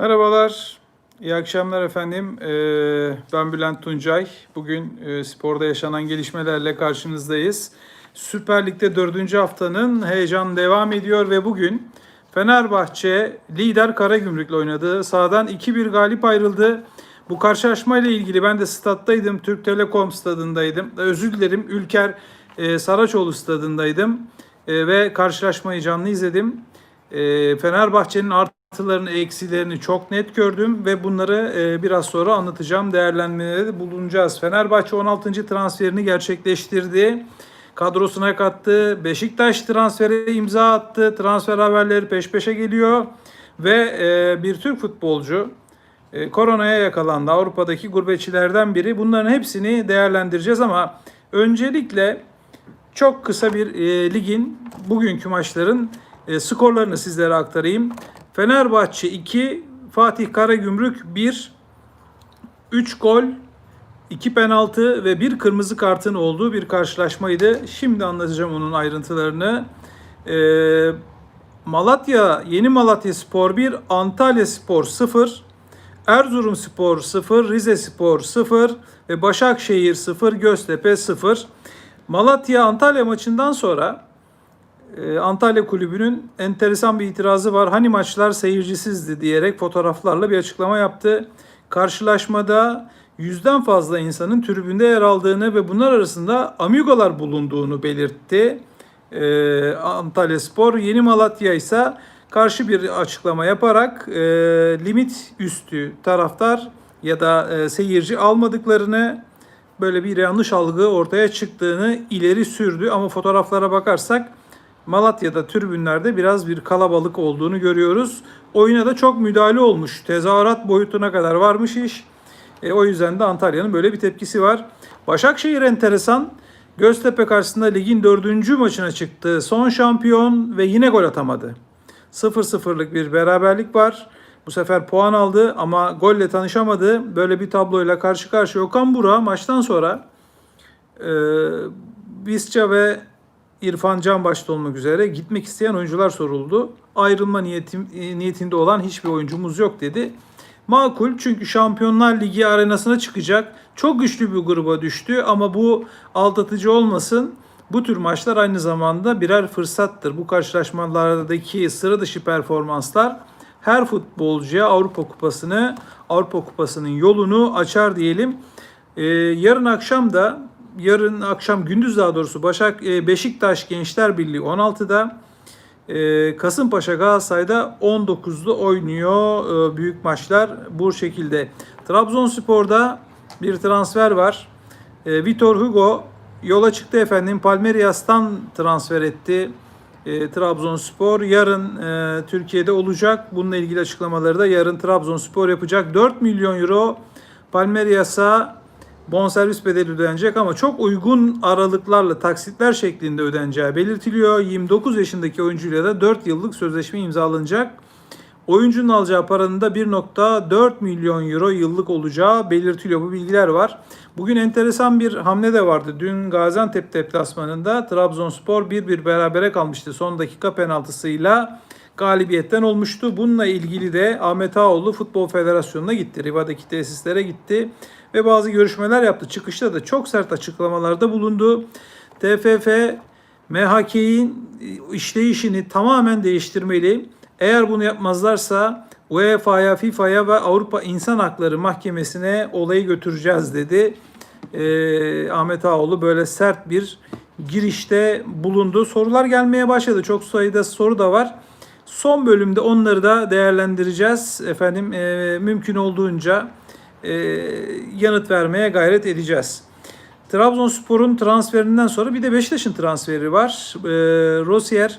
Merhabalar, iyi akşamlar efendim. Ee, ben Bülent Tuncay. Bugün e, sporda yaşanan gelişmelerle karşınızdayız. Süper Lig'de dördüncü haftanın heyecan devam ediyor ve bugün Fenerbahçe lider Karagümrük'le oynadı. Sahadan 2-1 galip ayrıldı. Bu karşılaşmayla ilgili ben de stat'taydım. Türk Telekom stadındaydım. Özür dilerim Ülker e, Saraçoğlu stadındaydım. E, ve karşılaşmayı canlı izledim. Fenerbahçe'nin artılarını, eksilerini çok net gördüm ve bunları e, biraz sonra anlatacağım. Değerlendirmelerde bulunacağız. Fenerbahçe 16. transferini gerçekleştirdi. Kadrosuna kattı. Beşiktaş transfere imza attı. Transfer haberleri peş peşe geliyor. Ve e, bir Türk futbolcu e, koronaya yakalandı. Avrupa'daki gurbetçilerden biri. Bunların hepsini değerlendireceğiz ama öncelikle çok kısa bir ligin bugünkü maçların skorlarını sizlere aktarayım. Fenerbahçe 2, Fatih Karagümrük 1, 3 gol, 2 penaltı ve bir kırmızı kartın olduğu bir karşılaşmaydı. Şimdi anlatacağım onun ayrıntılarını. E, Malatya, Yeni Malatya Spor 1, Antalya Spor 0, Erzurum Spor 0, Rize Spor 0 ve Başakşehir 0, Göztepe 0. Malatya Antalya maçından sonra Antalya Kulübü'nün enteresan bir itirazı var. Hani maçlar seyircisizdi diyerek fotoğraflarla bir açıklama yaptı. Karşılaşmada yüzden fazla insanın tribünde yer aldığını ve bunlar arasında amigolar bulunduğunu belirtti. E, Antalya Spor, Yeni Malatya ise karşı bir açıklama yaparak e, limit üstü taraftar ya da e, seyirci almadıklarını böyle bir yanlış algı ortaya çıktığını ileri sürdü. Ama fotoğraflara bakarsak Malatya'da tribünlerde biraz bir kalabalık olduğunu görüyoruz. Oyuna da çok müdahale olmuş. Tezahürat boyutuna kadar varmış iş. E, o yüzden de Antalya'nın böyle bir tepkisi var. Başakşehir enteresan. Göztepe karşısında ligin dördüncü maçına çıktı. Son şampiyon ve yine gol atamadı. 0-0'lık bir beraberlik var. Bu sefer puan aldı ama golle tanışamadı. Böyle bir tabloyla karşı karşıya Okan Burak maçtan sonra e, Visca ve İrfan Can başta olmak üzere gitmek isteyen oyuncular soruldu. Ayrılma niyetim, e, niyetinde olan hiçbir oyuncumuz yok dedi. Makul çünkü Şampiyonlar Ligi arenasına çıkacak. Çok güçlü bir gruba düştü ama bu aldatıcı olmasın. Bu tür maçlar aynı zamanda birer fırsattır. Bu karşılaşmalardaki sıra dışı performanslar her futbolcuya Avrupa Kupası'nı, Avrupa Kupası'nın yolunu açar diyelim. Ee, yarın akşam da, yarın akşam gündüz daha doğrusu Başak e, Beşiktaş Gençler Birliği 16'da, e, Kasımpaşa Galatasaray'da 19'da oynuyor e, büyük maçlar bu şekilde. Trabzonspor'da bir transfer var. E, Vitor Hugo yola çıktı efendim. Palmeiras'tan transfer etti e, Trabzonspor. Yarın e, Türkiye'de olacak. Bununla ilgili açıklamaları da yarın Trabzonspor yapacak. 4 milyon euro Palmeiras'a bonservis bedeli ödenecek ama çok uygun aralıklarla taksitler şeklinde ödeneceği belirtiliyor. 29 yaşındaki oyuncuyla da 4 yıllık sözleşme imzalanacak. Oyuncunun alacağı paranın da 1.4 milyon euro yıllık olacağı belirtiliyor. Bu bilgiler var. Bugün enteresan bir hamle de vardı. Dün Gaziantep deplasmanında Trabzonspor 1-1 berabere kalmıştı. Son dakika penaltısıyla galibiyetten olmuştu. Bununla ilgili de Ahmet Ağoğlu Futbol Federasyonu'na gitti. Riva'daki tesislere gitti ve bazı görüşmeler yaptı. Çıkışta da çok sert açıklamalarda bulundu. TFF MHK'in işleyişini tamamen değiştirmeli. Eğer bunu yapmazlarsa UEFA'ya, FIFA'ya ve Avrupa İnsan Hakları Mahkemesi'ne olayı götüreceğiz dedi. Ee, Ahmet Ağoğlu böyle sert bir girişte bulundu. Sorular gelmeye başladı. Çok sayıda soru da var. Son bölümde onları da değerlendireceğiz. Efendim e, mümkün olduğunca e, yanıt vermeye gayret edeceğiz. Trabzonspor'un transferinden sonra bir de Beşiktaş'ın transferi var. E, Rosier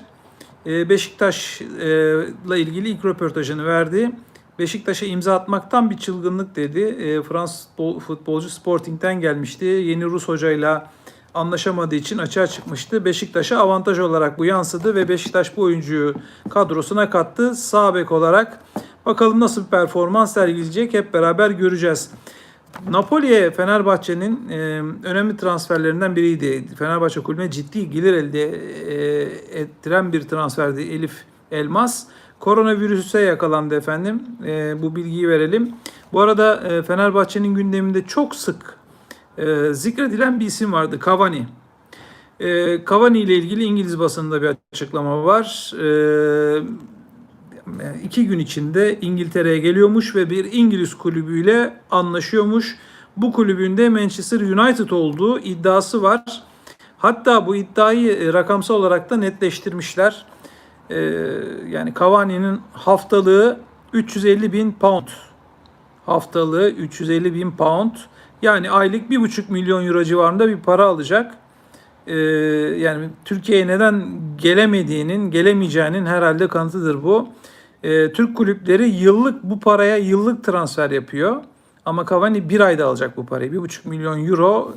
e, Beşiktaş'la ilgili ilk röportajını verdi. Beşiktaş'a imza atmaktan bir çılgınlık dedi. E, Fransız futbolcu Sporting'den gelmişti. Yeni Rus hocayla anlaşamadığı için açığa çıkmıştı. Beşiktaş'a avantaj olarak bu yansıdı ve Beşiktaş bu oyuncuyu kadrosuna kattı. Sağ bek olarak bakalım nasıl bir performans sergileyecek hep beraber göreceğiz. Napoli'ye Fenerbahçe'nin e, önemli transferlerinden biriydi. Fenerbahçe kulübüne ciddi gelir elde e, ettiren bir transferdi Elif Elmas. koronavirüse yakalandı efendim. E, bu bilgiyi verelim. Bu arada e, Fenerbahçe'nin gündeminde çok sık e, zikredilen bir isim vardı. Cavani. E, Cavani ile ilgili İngiliz basınında bir açıklama var. E, iki gün içinde İngiltere'ye geliyormuş ve bir İngiliz kulübüyle anlaşıyormuş. Bu kulübünde Manchester United olduğu iddiası var. Hatta bu iddiayı e, rakamsal olarak da netleştirmişler. E, yani Cavani'nin haftalığı 350 bin pound. Haftalığı 350 bin pound. Yani aylık 1,5 milyon euro civarında bir para alacak. Ee, yani Türkiye'ye neden gelemediğinin, gelemeyeceğinin herhalde kanıtıdır bu. Ee, Türk kulüpleri yıllık bu paraya yıllık transfer yapıyor. Ama Cavani bir ayda alacak bu parayı. 1,5 milyon euro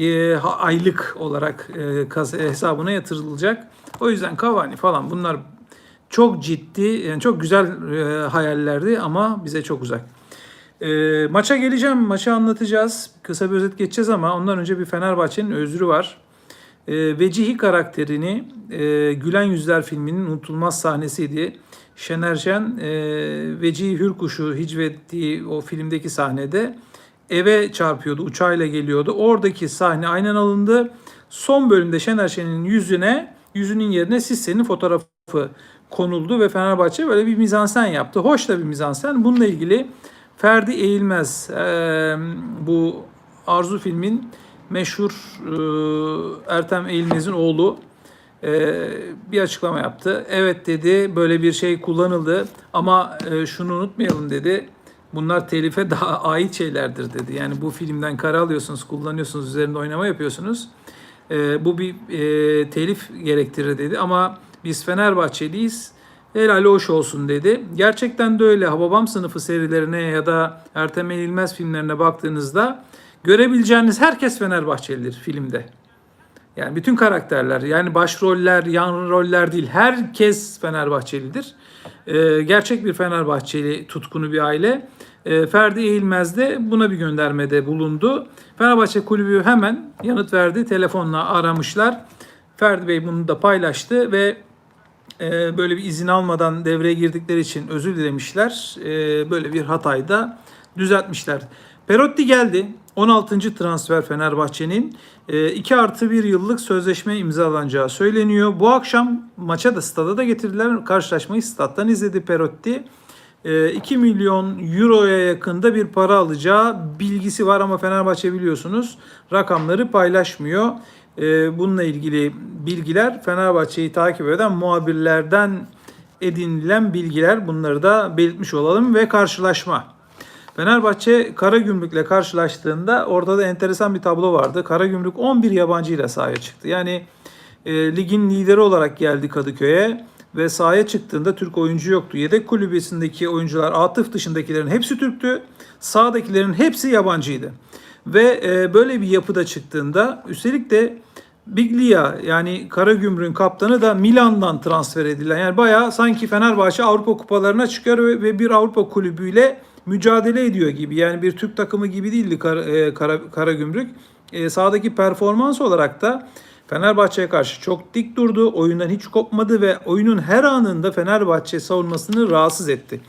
e, aylık olarak e, kas- hesabına yatırılacak. O yüzden Cavani falan bunlar çok ciddi, yani çok güzel e, hayallerdi ama bize çok uzak. E, maça geleceğim, maçı anlatacağız. Kısa bir özet geçeceğiz ama ondan önce bir Fenerbahçe'nin özrü var. E, Vecihi karakterini e, Gülen Yüzler filminin unutulmaz sahnesiydi. Şener Şen e, Vecihi Hürkuş'u hicvettiği o filmdeki sahnede eve çarpıyordu, uçağıyla geliyordu. Oradaki sahne aynen alındı. Son bölümde Şener Şen'in yüzüne, yüzünün yerine Sisse'nin fotoğrafı konuldu ve Fenerbahçe böyle bir mizansen yaptı. Hoş da bir mizansen. Bununla ilgili Ferdi Eğilmez bu Arzu filmin meşhur Ertem Eğilmez'in oğlu bir açıklama yaptı. Evet dedi böyle bir şey kullanıldı ama şunu unutmayalım dedi. Bunlar telife daha ait şeylerdir dedi. Yani bu filmden kare alıyorsunuz, kullanıyorsunuz, üzerinde oynama yapıyorsunuz. E, bu bir e, telif gerektirir dedi ama biz Fenerbahçeliyiz. Helali hoş olsun dedi. Gerçekten de öyle. Hababam sınıfı serilerine ya da Ertem Eğilmez filmlerine baktığınızda görebileceğiniz herkes Fenerbahçelidir filmde. Yani bütün karakterler yani başroller, yan roller değil herkes Fenerbahçelidir. Ee, gerçek bir Fenerbahçeli tutkunu bir aile. Ee, Ferdi Eğilmez de buna bir göndermede bulundu. Fenerbahçe kulübü hemen yanıt verdi. Telefonla aramışlar. Ferdi Bey bunu da paylaştı ve e, böyle bir izin almadan devreye girdikleri için özür dilemişler. E, böyle bir hatayı da düzeltmişler. Perotti geldi. 16. transfer Fenerbahçe'nin 2 artı 1 yıllık sözleşme imzalanacağı söyleniyor. Bu akşam maça da stada da getirdiler. Karşılaşmayı stat'tan izledi Perotti. E, 2 milyon euroya yakında bir para alacağı bilgisi var ama Fenerbahçe biliyorsunuz rakamları paylaşmıyor. E, Bununla ilgili bilgiler Fenerbahçe'yi takip eden muhabirlerden edinilen bilgiler. Bunları da belirtmiş olalım ve karşılaşma. Fenerbahçe Karagümrük'le karşılaştığında orada da enteresan bir tablo vardı. Karagümrük 11 yabancı ile sahaya çıktı. Yani e, ligin lideri olarak geldi Kadıköy'e ve sahaya çıktığında Türk oyuncu yoktu. Yedek kulübesindeki oyuncular Atıf dışındakilerin hepsi Türktü. Sağdakilerin hepsi yabancıydı. Ve e, böyle bir yapıda çıktığında üstelik de Biglia yani Karagümrük'ün kaptanı da Milan'dan transfer edilen. Yani bayağı sanki Fenerbahçe Avrupa kupalarına çıkıyor ve bir Avrupa kulübüyle mücadele ediyor gibi. Yani bir Türk takımı gibi değildi Kara, e, Kara, Karagümrük. E, sahadaki performans olarak da Fenerbahçe'ye karşı çok dik durdu. Oyundan hiç kopmadı ve oyunun her anında Fenerbahçe savunmasını rahatsız etti.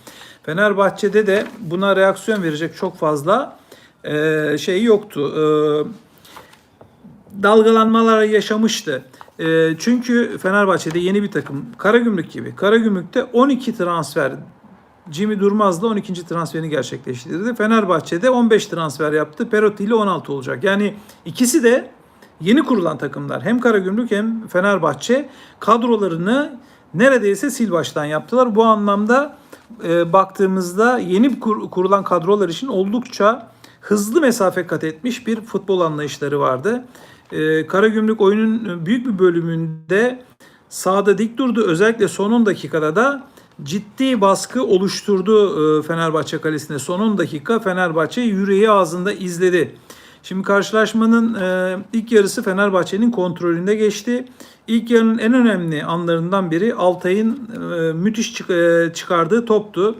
Fenerbahçe'de de buna reaksiyon verecek çok fazla e, şey yoktu. E, dalgalanmalar yaşamıştı. E, çünkü Fenerbahçe'de yeni bir takım. Karagümrük gibi. Karagümrük'te 12 transfer Jimmy Durmaz'la 12. transferini gerçekleştirdi. Fenerbahçe'de 15 transfer yaptı. Perotti ile 16 olacak. Yani ikisi de yeni kurulan takımlar. Hem Karagümrük hem Fenerbahçe kadrolarını neredeyse sil baştan yaptılar. Bu anlamda e, baktığımızda yeni kur- kurulan kadrolar için oldukça hızlı mesafe kat etmiş bir futbol anlayışları vardı. E, Karagümrük oyunun büyük bir bölümünde sahada dik durdu. Özellikle son 10 dakikada da ciddi baskı oluşturdu e, Fenerbahçe kalesine. Son 10 dakika Fenerbahçe yüreği ağzında izledi. Şimdi karşılaşmanın e, ilk yarısı Fenerbahçe'nin kontrolünde geçti. İlk yarının en önemli anlarından biri Altay'ın e, müthiş çık- çıkardığı toptu.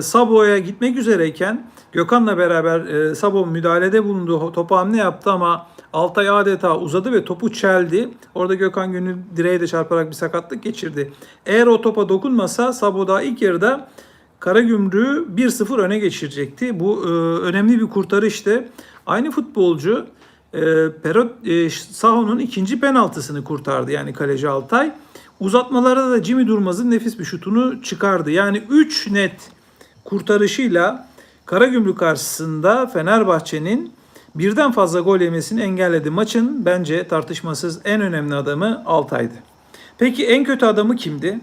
Sabo'ya gitmek üzereyken Gökhan'la beraber Sabo müdahalede bulundu. Topa hamle yaptı ama Altay adeta uzadı ve topu çeldi. Orada Gökhan Gönül direğe de çarparak bir sakatlık geçirdi. Eğer o topa dokunmasa Saboda ilk yarıda Karagümrük'ü 1-0 öne geçirecekti. Bu e, önemli bir kurtarıştı. Aynı futbolcu e, Perot e, Saho'nun ikinci penaltısını kurtardı yani kaleci Altay. Uzatmalarda da Jimmy Durmaz'ın nefis bir şutunu çıkardı. Yani 3 net kurtarışıyla Karagümrük karşısında Fenerbahçe'nin birden fazla gol yemesini engelledi. Maçın bence tartışmasız en önemli adamı Altay'dı. Peki en kötü adamı kimdi?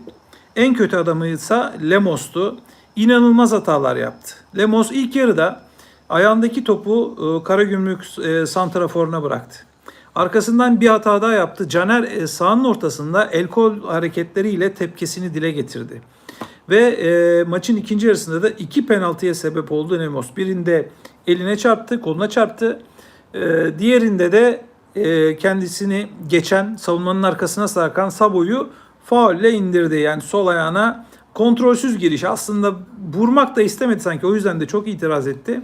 En kötü adamı ise Lemos'tu. İnanılmaz hatalar yaptı. Lemos ilk yarıda ayağındaki topu e, Karagümrük e, santraforuna bıraktı. Arkasından bir hata daha yaptı. Caner e, sahanın ortasında el kol hareketleriyle tepkisini dile getirdi. Ve e, maçın ikinci yarısında da iki penaltıya sebep oldu Lemos. Birinde eline çarptı, koluna çarptı. E, diğerinde de e, kendisini geçen savunmanın arkasına sarkan Sabo'yu faulle indirdi. Yani sol ayağına kontrolsüz giriş. Aslında vurmak da istemedi sanki. O yüzden de çok itiraz etti.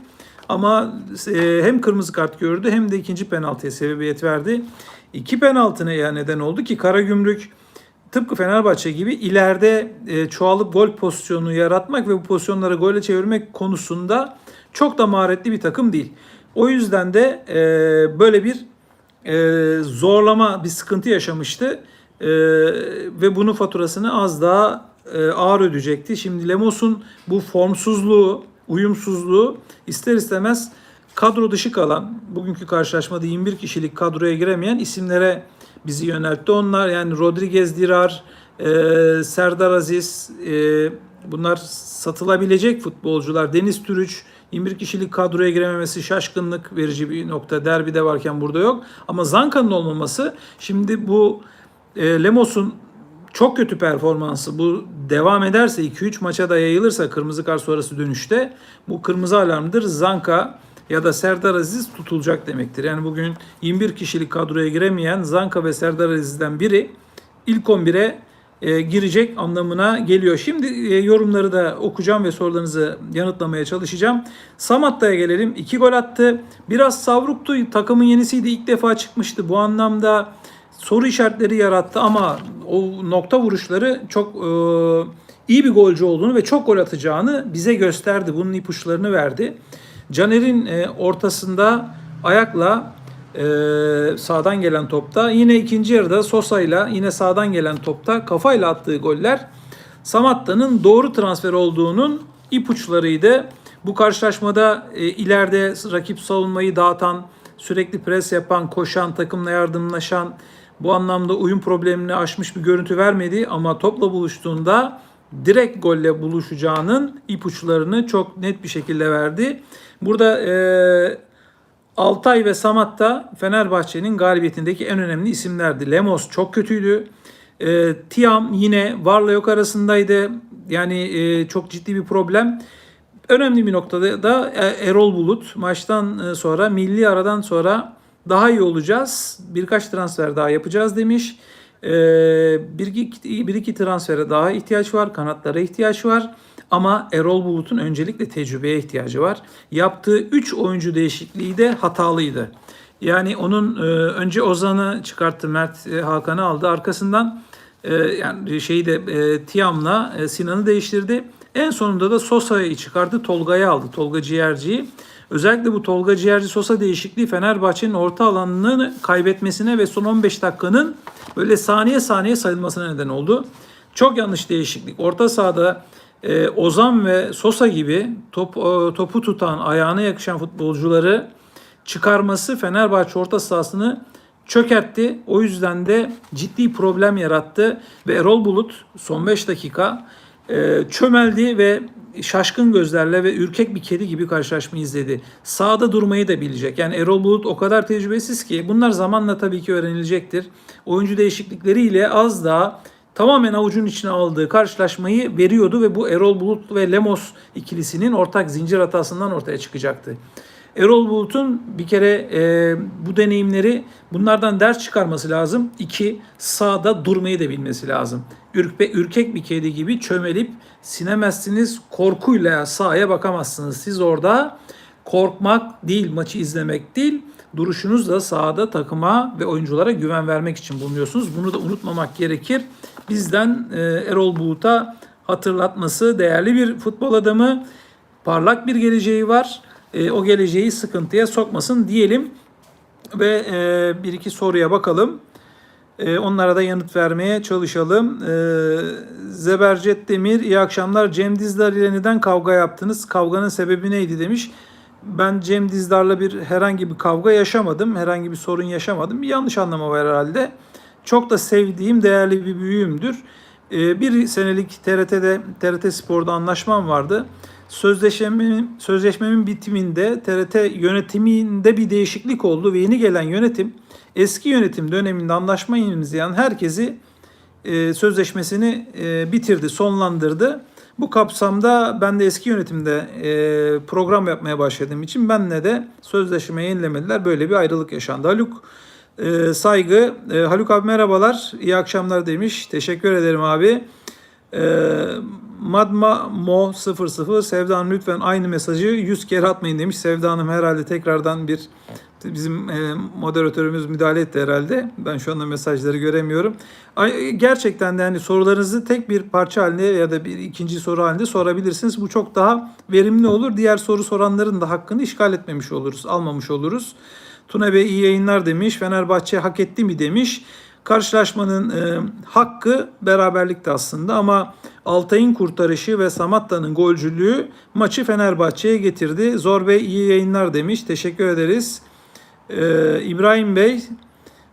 Ama e, hem kırmızı kart gördü hem de ikinci penaltıya sebebiyet verdi. İki penaltı neye neden oldu ki Karagümrük tıpkı Fenerbahçe gibi ileride e, çoğalıp gol pozisyonu yaratmak ve bu pozisyonları gole çevirmek konusunda çok da maharetli bir takım değil. O yüzden de e, böyle bir e, zorlama, bir sıkıntı yaşamıştı. E, ve bunun faturasını az daha e, ağır ödeyecekti. Şimdi Lemos'un bu formsuzluğu, uyumsuzluğu ister istemez kadro dışı kalan, bugünkü karşılaşmada 21 kişilik kadroya giremeyen isimlere bizi yöneltti. Onlar yani Rodriguez Dirar, e, Serdar Aziz, e, bunlar satılabilecek futbolcular. Deniz Türüç, 21 kişilik kadroya girememesi şaşkınlık verici bir nokta. Derbide varken burada yok. Ama Zanka'nın olmaması şimdi bu e, Lemos'un çok kötü performansı bu devam ederse 2-3 maça da yayılırsa kırmızı kart sonrası dönüşte bu kırmızı alarmdır. Zanka ya da Serdar Aziz tutulacak demektir. Yani bugün 21 kişilik kadroya giremeyen Zanka ve Serdar Aziz'den biri ilk 11'e e, girecek anlamına geliyor. Şimdi e, yorumları da okuyacağım ve sorularınızı yanıtlamaya çalışacağım. Samatta'ya gelelim. 2 gol attı. Biraz savruktu. Takımın yenisiydi. İlk defa çıkmıştı. Bu anlamda soru işaretleri yarattı ama o nokta vuruşları çok e, iyi bir golcü olduğunu ve çok gol atacağını bize gösterdi. Bunun ipuçlarını verdi. Caner'in e, ortasında ayakla e, sağdan gelen topta yine ikinci yarıda Sosa'yla yine sağdan gelen topta kafayla attığı goller Samatta'nın doğru transfer olduğunun ipuçlarıydı. Bu karşılaşmada e, ileride rakip savunmayı dağıtan, sürekli pres yapan, koşan, takımla yardımlaşan, bu anlamda uyum problemini aşmış bir görüntü vermedi ama topla buluştuğunda direkt golle buluşacağının ipuçlarını çok net bir şekilde verdi. Burada e, Altay ve Samat da Fenerbahçe'nin galibiyetindeki en önemli isimlerdi. Lemos çok kötüydü. E, Tiam yine varla yok arasındaydı. Yani e, çok ciddi bir problem. Önemli bir noktada da e, Erol Bulut maçtan e, sonra milli aradan sonra daha iyi olacağız. Birkaç transfer daha yapacağız demiş. Ee, bir, iki, bir iki transfere daha ihtiyaç var. Kanatlara ihtiyaç var. Ama Erol Bulut'un öncelikle tecrübeye ihtiyacı var. Yaptığı 3 oyuncu değişikliği de hatalıydı. Yani onun e, önce Ozan'ı çıkarttı, Mert e, Hakan'ı aldı. Arkasından e, yani şeyi de Tiam'la Sinan'ı değiştirdi. En sonunda da Sosa'yı çıkardı, Tolga'yı aldı. Tolga Ciğerci'yi. Özellikle bu Tolga Ciğerci Sosa değişikliği Fenerbahçe'nin orta alanını kaybetmesine ve son 15 dakikanın böyle saniye saniye sayılmasına neden oldu. Çok yanlış değişiklik. Orta sahada e, Ozan ve Sosa gibi top, e, topu tutan, ayağına yakışan futbolcuları çıkarması Fenerbahçe orta sahasını çökertti. O yüzden de ciddi problem yarattı ve Erol Bulut son 5 dakika e, çömeldi ve şaşkın gözlerle ve ürkek bir kedi gibi karşılaşmayı izledi. Sağda durmayı da bilecek. Yani Erol Bulut o kadar tecrübesiz ki bunlar zamanla tabii ki öğrenilecektir. Oyuncu değişiklikleriyle az daha tamamen avucun içine aldığı karşılaşmayı veriyordu ve bu Erol Bulut ve Lemos ikilisinin ortak zincir hatasından ortaya çıkacaktı. Erol Bulut'un bir kere e, bu deneyimleri bunlardan ders çıkarması lazım. İki, sağda durmayı da bilmesi lazım. Ürkbe, ürkek bir kedi gibi çömelip sinemezsiniz. Korkuyla sahaya bakamazsınız. Siz orada korkmak değil, maçı izlemek değil, duruşunuzla sahada takıma ve oyunculara güven vermek için bulunuyorsunuz. Bunu da unutmamak gerekir. Bizden e, Erol Bulut'a hatırlatması değerli bir futbol adamı. Parlak bir geleceği var. E, o geleceği sıkıntıya sokmasın diyelim. Ve e, bir iki soruya bakalım. Onlara da yanıt vermeye çalışalım. Zebercet Demir, iyi akşamlar. Cem Dizdar ile neden kavga yaptınız? Kavganın sebebi neydi demiş. Ben Cem Dizdar'la bir herhangi bir kavga yaşamadım. Herhangi bir sorun yaşamadım. Bir yanlış anlama var herhalde. Çok da sevdiğim değerli bir büyüğümdür. E, bir senelik TRT'de, TRT Spor'da anlaşmam vardı. Sözleşmemin, sözleşmemin bitiminde TRT yönetiminde bir değişiklik oldu ve yeni gelen yönetim eski yönetim döneminde anlaşma imzalayan herkesi e, sözleşmesini e, bitirdi, sonlandırdı. Bu kapsamda ben de eski yönetimde e, program yapmaya başladığım için benle de sözleşme yenilemediler. Böyle bir ayrılık yaşandı. Haluk e, saygı. E, Haluk abi merhabalar. İyi akşamlar demiş. Teşekkür ederim abi. E, Madma Mo 00 Sevda Hanım lütfen aynı mesajı 100 kere atmayın demiş. Sevda Hanım herhalde tekrardan bir bizim e, moderatörümüz müdahale etti herhalde. Ben şu anda mesajları göremiyorum. Ay, gerçekten de yani sorularınızı tek bir parça halinde ya da bir ikinci soru halinde sorabilirsiniz. Bu çok daha verimli olur. Diğer soru soranların da hakkını işgal etmemiş oluruz, almamış oluruz. Tuna Bey iyi yayınlar demiş. Fenerbahçe hak etti mi demiş. Karşılaşmanın e, hakkı beraberlikte aslında ama Altay'ın kurtarışı ve Samatta'nın golcülüğü maçı Fenerbahçe'ye getirdi. Zor Bey iyi yayınlar demiş. Teşekkür ederiz. Ee, İbrahim Bey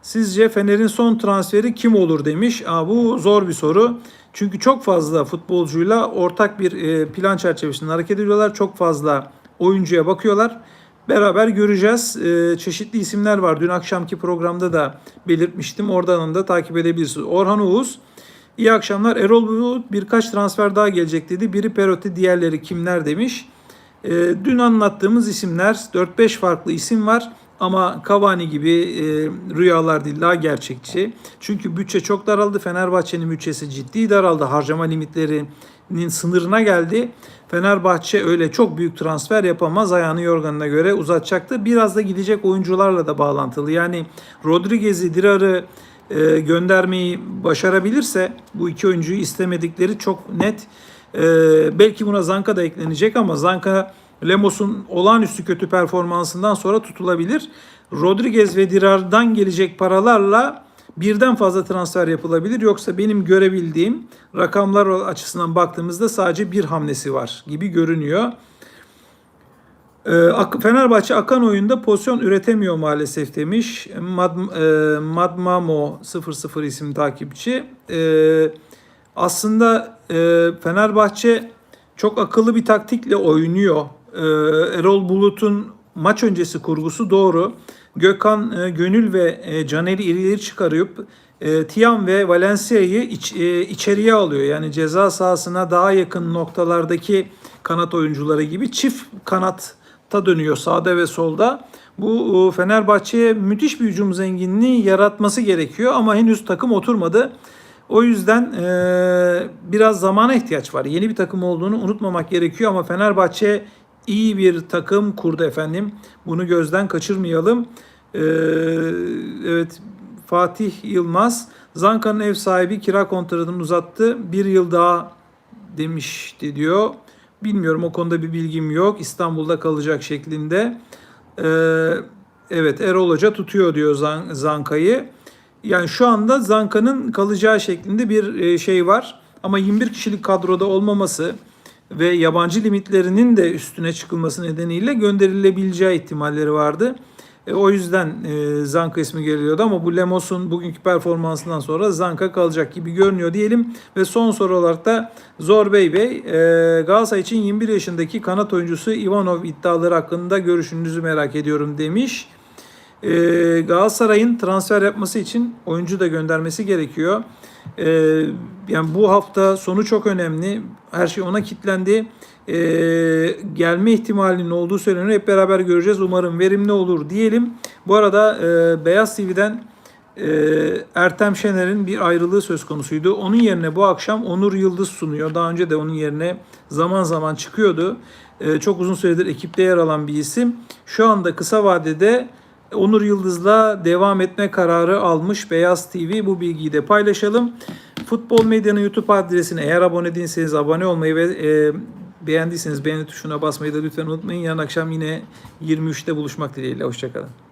sizce Fener'in son transferi kim olur demiş. Aa, bu zor bir soru. Çünkü çok fazla futbolcuyla ortak bir e, plan çerçevesinde hareket ediyorlar. Çok fazla oyuncuya bakıyorlar. Beraber göreceğiz. Ee, çeşitli isimler var. Dün akşamki programda da belirtmiştim. Oradan da takip edebilirsiniz. Orhan Uğuz. İyi akşamlar. Erol Bulut birkaç transfer daha gelecek dedi. Biri Perotti, diğerleri kimler demiş. Ee, dün anlattığımız isimler 4-5 farklı isim var. Ama Cavani gibi e, rüyalar değil daha gerçekçi. Çünkü bütçe çok daraldı. Fenerbahçe'nin bütçesi ciddi daraldı. Harcama limitlerinin sınırına geldi. Fenerbahçe öyle çok büyük transfer yapamaz. Ayağını yorganına göre uzatacaktı. Biraz da gidecek oyuncularla da bağlantılı. Yani Rodriguez'i, Dirar'ı e, göndermeyi başarabilirse bu iki oyuncuyu istemedikleri çok net. E, belki buna Zanka da eklenecek ama Zanka Lemos'un olağanüstü kötü performansından sonra tutulabilir. Rodriguez ve Dirar'dan gelecek paralarla birden fazla transfer yapılabilir. Yoksa benim görebildiğim rakamlar açısından baktığımızda sadece bir hamlesi var gibi görünüyor. Ee, Fenerbahçe akan oyunda pozisyon üretemiyor maalesef demiş. Mad, e, Madmamo 00 isim takipçi. Ee, aslında e, Fenerbahçe çok akıllı bir taktikle oynuyor. Ee, Erol Bulut'un maç öncesi kurgusu doğru. Gökhan e, Gönül ve e, Caner'i ileri çıkarıp e, Tiam ve Valencia'yı iç, e, içeriye alıyor. Yani ceza sahasına daha yakın noktalardaki kanat oyuncuları gibi çift kanatta dönüyor sağda ve solda. Bu Fenerbahçe'ye müthiş bir hücum zenginliği yaratması gerekiyor ama henüz takım oturmadı. O yüzden e, biraz zamana ihtiyaç var. Yeni bir takım olduğunu unutmamak gerekiyor ama Fenerbahçe iyi bir takım kurdu efendim. Bunu gözden kaçırmayalım. Ee, evet Fatih Yılmaz Zanka'nın ev sahibi kira kontratını uzattı. Bir yıl daha demişti diyor. Bilmiyorum o konuda bir bilgim yok. İstanbul'da kalacak şeklinde. Ee, evet Erol Hoca tutuyor diyor Zan- Zanka'yı. Yani şu anda Zanka'nın kalacağı şeklinde bir e, şey var. Ama 21 kişilik kadroda olmaması ve yabancı limitlerinin de üstüne çıkılması nedeniyle gönderilebileceği ihtimalleri vardı. E, o yüzden e, Zanka ismi geliyordu ama bu Lemos'un bugünkü performansından sonra Zanka kalacak gibi görünüyor diyelim. Ve son soru olarak da Zor Bey Bey, e, Galatasaray için 21 yaşındaki kanat oyuncusu Ivanov iddiaları hakkında görüşünüzü merak ediyorum demiş. E, Galatasaray'ın transfer yapması için oyuncu da göndermesi gerekiyor. E, yani bu hafta sonu çok önemli. Her şey ona kilitlendi. E, gelme ihtimalinin olduğu söyleniyor. Hep beraber göreceğiz. Umarım verimli olur diyelim. Bu arada e, Beyaz TV'den e, Ertem Şener'in bir ayrılığı söz konusuydu. Onun yerine bu akşam Onur Yıldız sunuyor. Daha önce de onun yerine zaman zaman çıkıyordu. E, çok uzun süredir ekipte yer alan bir isim. Şu anda kısa vadede Onur Yıldız'la devam etme kararı almış Beyaz TV. Bu bilgiyi de paylaşalım. Futbol Medya'nın YouTube adresine eğer abone değilseniz abone olmayı ve e, beğendiyseniz beğeni tuşuna basmayı da lütfen unutmayın. Yarın akşam yine 23'te buluşmak dileğiyle. Hoşçakalın.